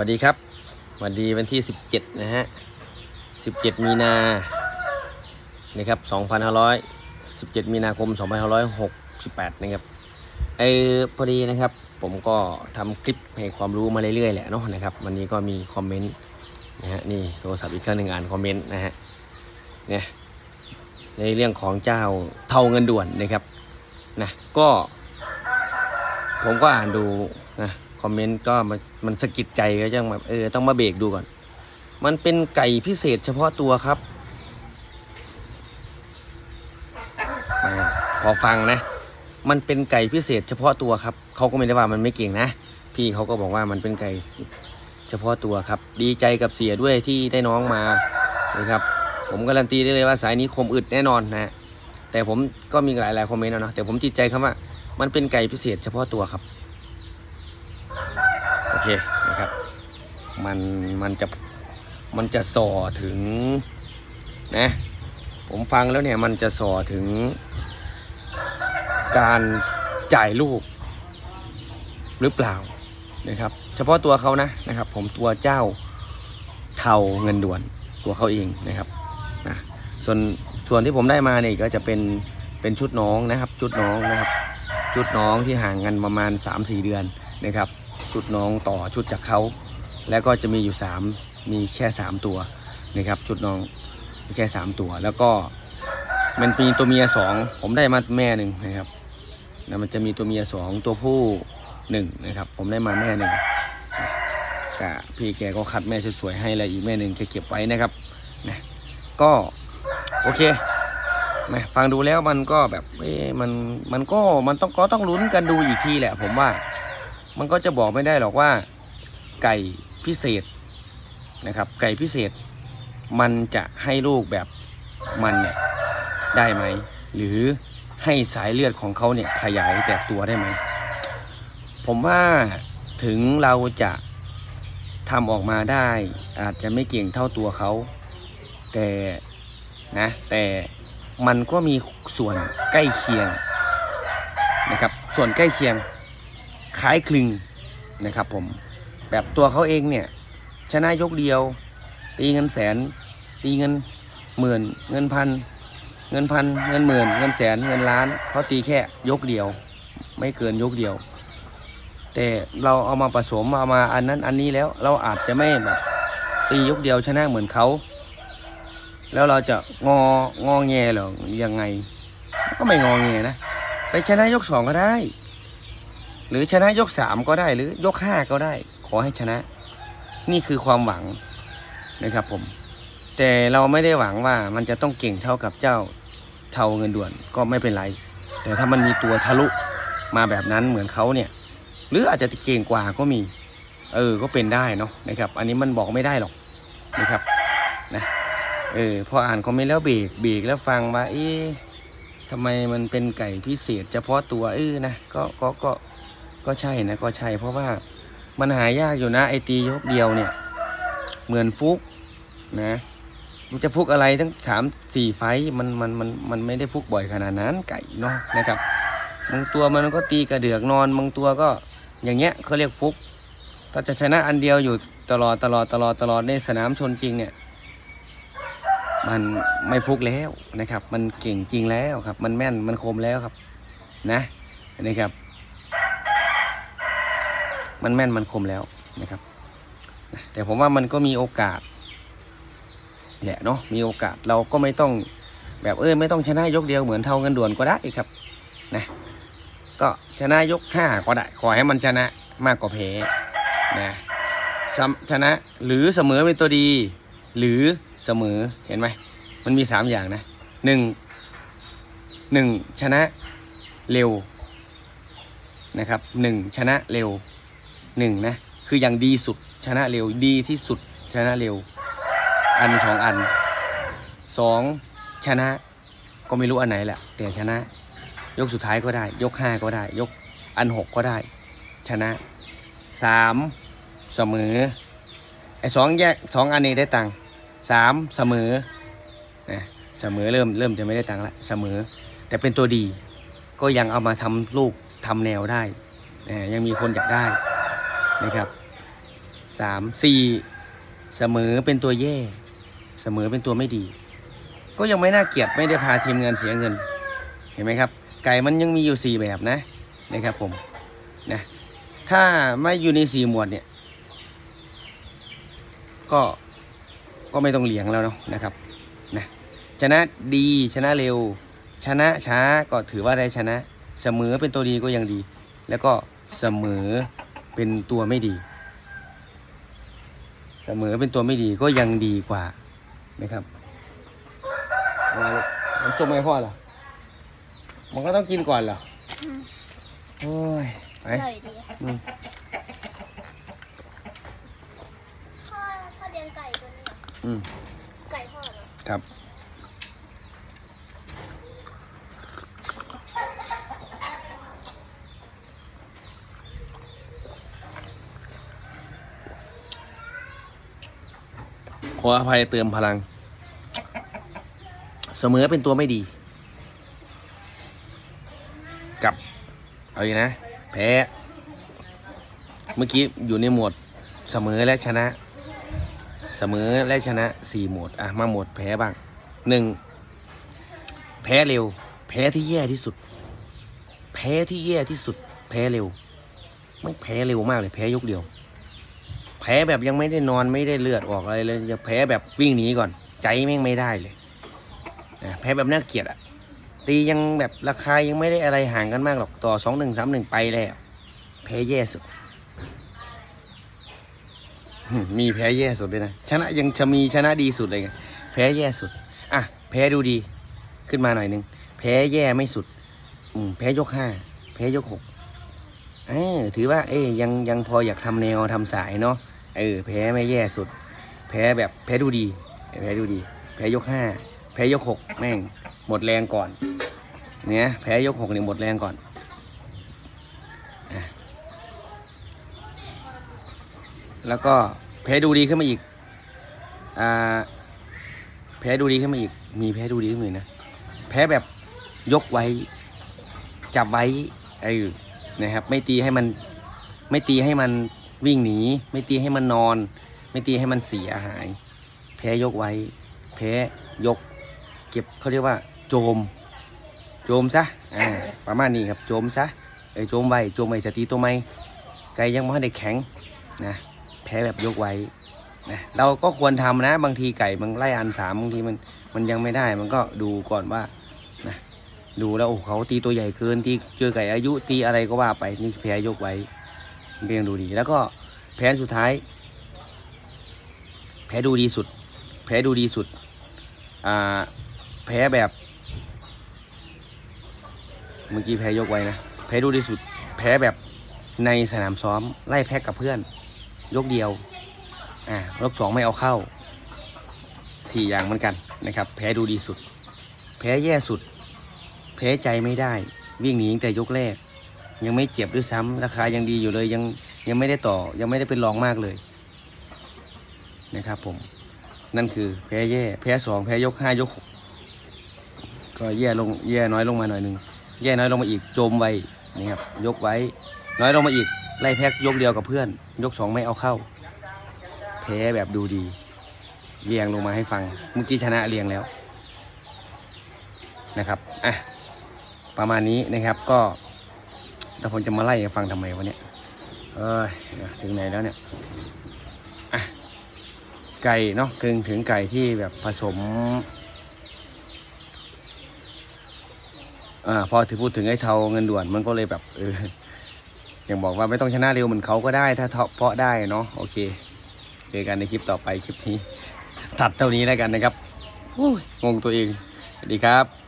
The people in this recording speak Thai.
วัสดีครับสวัสดีวันที่ 17 นะฮะ 17 มีนานะครับ2,500 17 มีนาคม 2,568 นะครับเออพอดีนะครับ ผมก็ทำคลิปให้ความรู้มาเรื่อยๆแหละเนาะนะครับ วันนี้ก็มีคอมเมนต์นะฮะนี่โทรศัพท์อีกเครื่องหนึ่งอ่านคอมเมนต์นะฮะเนี่ยในเรื่องของเจ้าเท่าเงินด่วนนะครับนะก็ผมก็อ่านดูนะ อมเมนต์ก็มันมันสะกิดใจก็ยังแบบเออต้องมาเบรกดูก่อน มันเป็นไก่พิเศษเฉพาะตัวครับพอฟังนะ มันเป็นไก่พิเศษเฉพาะตัวครับเขาก็ไม่ได้ว่ามันไม่เก่งนะ พี่เขาก็บอกว่ามันเป็นไก่เฉพาะตัวครับ ดีใจกับเสียด้วยที่ได้น้องมานะครับ ผมการันตีได้เลยว่าสายนี้คมอึดแน่นอนนะแต่ผมก็มีหลายๆคอมเมนต์นะเนาะแต่ผมติดใจคำว่า มันเป็นไก่พิเศษเฉพาะตัวครับ เคนะครับ มันมันจะมันจะส่อถึงนะผมฟังแล้วเนี่ยมันจะส่อถึง การจ่ายลูกหรือเปล่านะครับ เฉพาะตัวเขานะนะครับ ผมตัวเจ้าเทาเงินด่วนตัวเขาเองนะครับนะส่วนส่วนที่ผมได้มาเนี่ยก็จะเป็นเป็นชุดน้องนะครับ ชุดน้องนะครับ ชุดน้องที่ห่างกันประมาณ 3-4 เดือนนะครับ ชุดน้องต่อชุดจากเขา แล้วก็จะมีอยู่ 3 มีแค่ 3 ตัวนะครับชุดน้องมีแค่ 3 ตัว แล้วก็มันมีตัวเมียสองผมได้มาแม่หนึ่งนะครับแล้วมันจะมีตัวเมียสองตัวผู้หนึ่งนะครับผมได้มาแม่หนึ่งกะพี่แกก็คัดแม่สวยๆให้แล้วอีกแม่หนึ่งแกเก็บไว้นะครับนะก็โอเคแหมฟังดูแล้วมันก็แบบเอ๊ะมันมันก็มันต้องก็ต้องลุ้นกันดูอีกทีแหละผมว่า มันก็จะบอกไม่ได้หรอกว่า ไก่พิเศษนะครับ ไก่พิเศษ มันจะให้ลูกแบบมันเนี่ยได้ไหม หรือให้สายเลือดของเขาเนี่ยขยายแตกตัวได้ไหม ผมว่าถึงเราจะทำออกมาได้ อาจจะไม่เก่งเท่าตัวเขา แต่นะแต่มันก็มีส่วนใกล้เคียงนะครับ ส่วนใกล้เคียง คล้ายคลึงนะครับผมแบบตัวเขาเองเนี่ยชนะยกเดียว ตีเงินแสน ตีเงินหมื่น เงินพัน เงินพัน เงินหมื่น เงินแสน เงินล้านเขาตีแค่ยกเดียว ไม่เกินยกเดียว แต่เราเอามาผสมเอามาอันนั้นอันนี้แล้วเราอาจจะไม่แบบตียกเดียวชนะเหมือนเขาแล้วเราจะงองอแงหรอยังไง ก็ไม่งอแงนะ ไปชนะยกสองก็ได้ หรือชนะยกสามก็ได้หรือยกห้าก็ได้ ขอให้ชนะ นี่คือความหวังนะครับผม แต่เราไม่ได้หวังว่ามันจะต้องเก่งเท่ากับเจ้าเท่าเงินด่วนก็ไม่เป็นไร แต่ถ้ามันมีตัวทะลุมาแบบนั้นเหมือนเขาเนี่ย หรืออาจจะเก่งกว่าก็มี เออก็เป็นได้เนาะนะครับ อันนี้มันบอกไม่ได้หรอกนะครับนะเออพออ่านคอมเมนต์แล้วเบรกเบรกแล้วฟังว่าเอ๊ะทำไมมันเป็นไก่พิเศษ เฉพาะตัวเออนะก็ก็ก็ ก็ใช่นะก็ใช่เพราะว่ามันหายากอยู่นะไอตียกเดียวเนี่ย เหมือนฟุกนะมันจะฟุกอะไรทั้งสามสี่ไฟมันมันมันมันไม่ได้ฟุกบ่อยขนาดนั้นไก่เนาะนะครับบางตัวมันก็ตีกระเดือกนอนบางตัวก็อย่างเงี้ยเขาเรียกฟุกถ้าจะชนะอันเดียวอยู่ตลอดตลอดตลอดตลอดในสนามชนจริงเนี่ย มันไม่ฟุกแล้วนะครับ มันเก่งจริงแล้วครับ มันแม่นมันคมแล้วครับ นะนะครับ มันแม่นมันคมแล้วนะครับ แต่ผมว่ามันก็มีโอกาสแหละเนาะมีโอกาสเราก็ไม่ต้องแบบเออไม่ต้องชนะยกเดียวเหมือนเท่าเงินด่วนก็ได้ครับนะก็ชนะยกห้าก็ได้ขอให้มันชนะมากกว่าแพ้นะชนะหรือเสมอเป็นตัวดี หรือเสมอเห็นไหมมันมีสามอย่างนะหนึ่งหนึ่งชนะเร็วนะครับหนึ่งชนะเร็ว หนึ่งนะ คืออย่างดีสุดชนะเร็วดีที่สุดชนะเร็ว อันสองอันสองชนะก็ไม่รู้อันไหนแหละแต่ชนะ ยกสุดท้ายก็ได้ ยกห้าก็ได้ ยกอันหกก็ได้ ชนะสามเสมอไอ้สองแยกสองอันนี้ได้ตังค์สามเสมอนะเสมอเริ่มเริ่มจะไม่ได้ตังค์ละเสมอ แต่เป็นตัวดี ก็ยังเอามาทำลูกทำแนวได้นะยังมีคนอยากได้ นะครับสามสี่เสมอเป็นตัวแย่ เสมอเป็นตัวไม่ดี ก็ยังไม่น่าเกลียดไม่ได้พาทีมงานเสียเงิน เห็นไหมครับ ไก่มันยังมีอยู่สี่แบบนะนะครับผมนะถ้าไม่อยู่ในสี่หมวดเนี่ย ก็ก็ไม่ต้องเลี้ยงแล้วเนาะนะครับนะชนะดีชนะเร็ว ชนะช้าก็ถือว่าได้ชนะ เสมอเป็นตัวดีก็ยังดี แล้วก็เสมอ เป็นตัวไม่ดี เสมอเป็นตัวไม่ดีก็ยังดีกว่านะครับมาลูกน้ำส้มไม่พ่อเหรอมันก็ต้องกินก่อนเหรออืมโอ้ยไปอร่อยดีอืมพ่อพ่อเลี้ยงไก่ตัวนี้เหรออืมไก่พ่อเหรอครับ ออภัยเติมพลัง เสมอเป็นตัวไม่ดี กับ เอาอีกนะ แพ้ เมื่อกี้อยู่ในหมวดเสมอและชนะ เสมอและชนะสี่หมวด อะ มาหมวดแพ้บ้างหนึ่งแพ้เร็ว แพ้ที่แย่ที่สุด แพ้ที่แย่ที่สุด แพ้เร็วไม่แพ้เร็วมากเลย แพ้ยกเดียว พ้แบบยังไม่ได้นอนไม่ได้เลือดออกอะไรเลยจะแพ้แบบวิ่งหนีก่อน ใจแม่งไม่ได้เลยนะแพ้แบบน่าเกลียดอะตียังแบบราคายังไม่ได้อะไรห่างกันมากหรอกต่อสองหนึ่งสามหนึ่งไปแล้วแพ้แย่สุด มีแพ้แย่สุดด้วยนะชนะยังจะมีชนะดีสุดเลยไงแพ้แย่สุดอะแพ้ดูดีขึ้นมาหน่อยนึงแพ้แย่ไม่สุด อืมแพ้ยกห้าแพ้ยกหกเออถือว่า เอ้ยยังยังพออยากทำแนวทำสายเนาะ เออ แพ้ไม่แย่สุด แพ้แบบแพ้ดูดี แพ้ดูดี แพ้ยกห้าแพ้ยกหกแม่ง หมดแรงก่อน เนี่ยแพ้ยกหกเนี่ยหมดแรงก่อนแล้วก็แพ้ดูดีขึ้นมาอีก อ่า แพ้ดูดีขึ้นมาอีก มีแพ้ดูดีขึ้นมาอีกนะ แพ้แบบยกไว้ จับไว้ไอ้นะครับ ไม่ตีให้มัน ไม่ตีให้มัน วิ่งหนีไม่ตีให้มันนอน ไม่ตีให้มันเสียหาย แพ้ยกไว้ แพ้ยก เก็บเขาเรียกว่า โจม โจมซะอ่าประมาณนี้ครับโจมซะเอ้โจมไว้โจมไว้จะตีตัวไม่ไก่ยังไม่ได้แข็งนะแพ้แบบยกไว้นะเราก็ควรทำนะ บางทีไก่มันไล่อันสามบางทีมันมันยังไม่ได้มันก็ดูก่อนว่านะดูแล้วโอ้เขาตีตัวใหญ่เกินตีเจอไก่อายุตีอะไรก็ว่าไปนี่แพ้ยกไว้ เรียงดูดี แล้วก็แพ้สุดท้ายแพ้ดูดีสุดแพ้ดูดีสุดแพ้แบบ เมื่อกี้แพ้ยกไว้นะแพ้ดูดีสุดแพ้แบบในสนามซ้อม ไล่แพ้กับเพื่อน ยกเดียวอ่ายกสองไม่เอาเข้าสี่อย่างเหมือนกันนะครับแพ้ดูดีสุดแพ้แย่สุด แพ้ใจไม่ได้ วิ่งหนีแต่ยกแรก ยังไม่เจ็บด้วยซ้ำราคายังดีอยู่เลยยังยังไม่ได้ต่อยังไม่ได้เป็นรองมากเลยนะครับผมนั่นคือแพ้แย่แพ้สองแพ้ยกห้ายกหกก็แย่ลงแย่น้อยลงมาหน่อยหนึ่งแย่น้อยลงมาอีกโจมไว้นะครับยกไว้ น้อยลงมาอีกไล่แพ็กยกเดียวกับเพื่อน ยกสองไม่เอาเข้า แพ้แบบดูดีเรียงลงมาให้ฟังเมื่อกี้ชนะเรียงแล้วนะครับอะประมาณนี้นะครับก็ แล้วผมจะมาไล่ให้ฟังทำไมวะเนี่ยเอ้ยเดี๋ยวถึงไหนแล้วเนี่ยไก่เนาะถึงถึงไก่ที่แบบผสมอ่าพอถึงพูดถึงไอ้เทาเงินด่วนมันก็เลยแบบเอออย่างบอกว่าไม่ต้องชนะเร็วเหมือนเขาก็ได้ถ้าเพาะได้เนาะโอเคเจอกันในคลิปต่อไปคลิปนี้ ตัดเท่านี้แล้วกันนะครับอุ้ยงงตัวเอง สวัสดีครับ